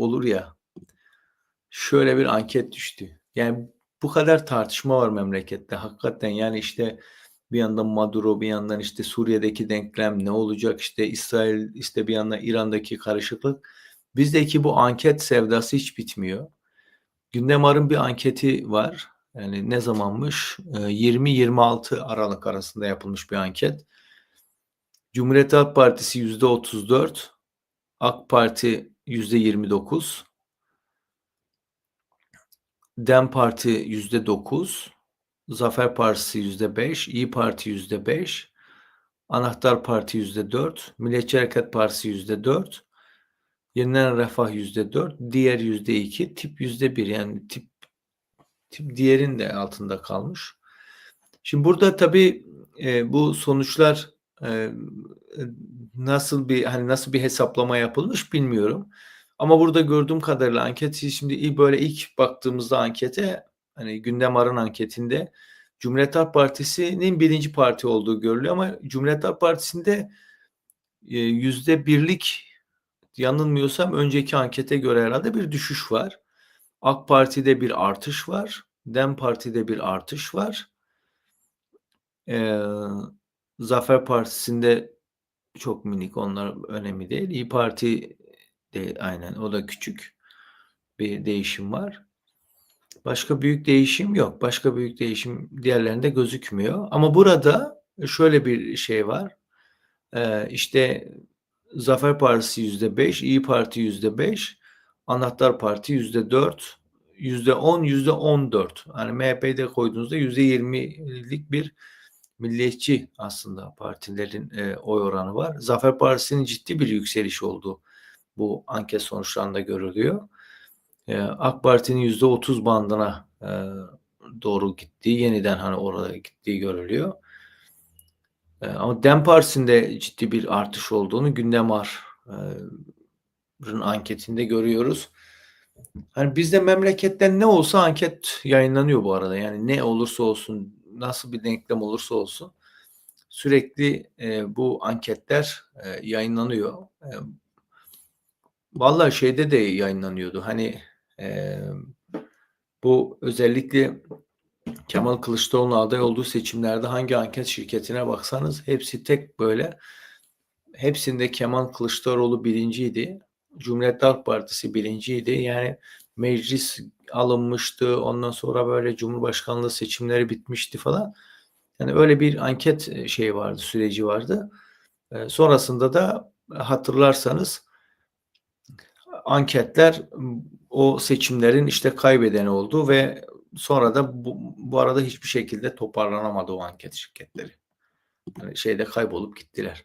olur ya. Şöyle bir anket düştü. Yani bu kadar tartışma var memlekette. Hakikaten yani işte bir yandan Maduro bir yandan işte Suriye'deki denklem ne olacak işte İsrail işte bir yandan İran'daki karışıklık. Bizdeki bu anket sevdası hiç bitmiyor. Gündemar'ın bir anketi var. Yani ne zamanmış? 20-26 ee, Aralık arasında yapılmış bir anket. Cumhuriyet Halk Partisi yüzde 34, AK Parti yüzde 29, Dem Parti yüzde 9, Zafer Partisi yüzde 5, İyi Parti yüzde 5, Anahtar Parti yüzde 4, Milliyetçi Hareket Partisi yüzde 4, Yeniden Refah yüzde 4, diğer yüzde 2, tip yüzde 1 yani tip tip diğerin de altında kalmış. Şimdi burada tabii e, bu sonuçlar e, nasıl bir hani nasıl bir hesaplama yapılmış bilmiyorum. Ama burada gördüğüm kadarıyla anketi şimdi böyle ilk baktığımızda ankete hani gündem arın anketinde Cumhuriyet Halk Partisi'nin birinci parti olduğu görülüyor ama Cumhuriyet Halk Partisi'nde e, yüzde birlik yanılmıyorsam önceki ankete göre herhalde bir düşüş var. AK Parti'de bir artış var. Dem Parti'de bir artış var. Ee, Zafer Partisi'nde çok minik onlar önemli değil. İyi Parti de aynen o da küçük bir değişim var. Başka büyük değişim yok. Başka büyük değişim diğerlerinde gözükmüyor. Ama burada şöyle bir şey var. Ee, işte Zafer Partisi yüzde beş, İyi Parti yüzde beş, Anahtar Parti yüzde dört, yüzde on, yüzde on dört. Yani MHP'de koyduğunuzda yüzde yirmilik bir milliyetçi aslında partilerin e, oy oranı var. Zafer Partisi'nin ciddi bir yükseliş olduğu bu anket sonuçlarında görülüyor. E, AK Parti'nin yüzde otuz bandına e, doğru gittiği, yeniden hani orada gittiği görülüyor. E, ama Dem Partisi'nde ciddi bir artış olduğunu Gündemar'ın anketinde görüyoruz. Hani bizde memleketten ne olsa anket yayınlanıyor bu arada. Yani ne olursa olsun nasıl bir denklem olursa olsun sürekli e, bu anketler e, yayınlanıyor. E, vallahi şeyde de yayınlanıyordu. Hani e, bu özellikle Kemal Kılıçdaroğlu'nun aday olduğu seçimlerde hangi anket şirketine baksanız hepsi tek böyle hepsinde Kemal Kılıçdaroğlu birinciydi. Cumhuriyet Halk Partisi birinciydi. Yani meclis alınmıştı. Ondan sonra böyle Cumhurbaşkanlığı seçimleri bitmişti falan. Yani öyle bir anket e, şeyi vardı, süreci vardı. E, sonrasında da hatırlarsanız anketler o seçimlerin işte kaybedeni oldu ve sonra da bu, bu arada hiçbir şekilde toparlanamadı o anket şirketleri. Yani şeyde kaybolup gittiler.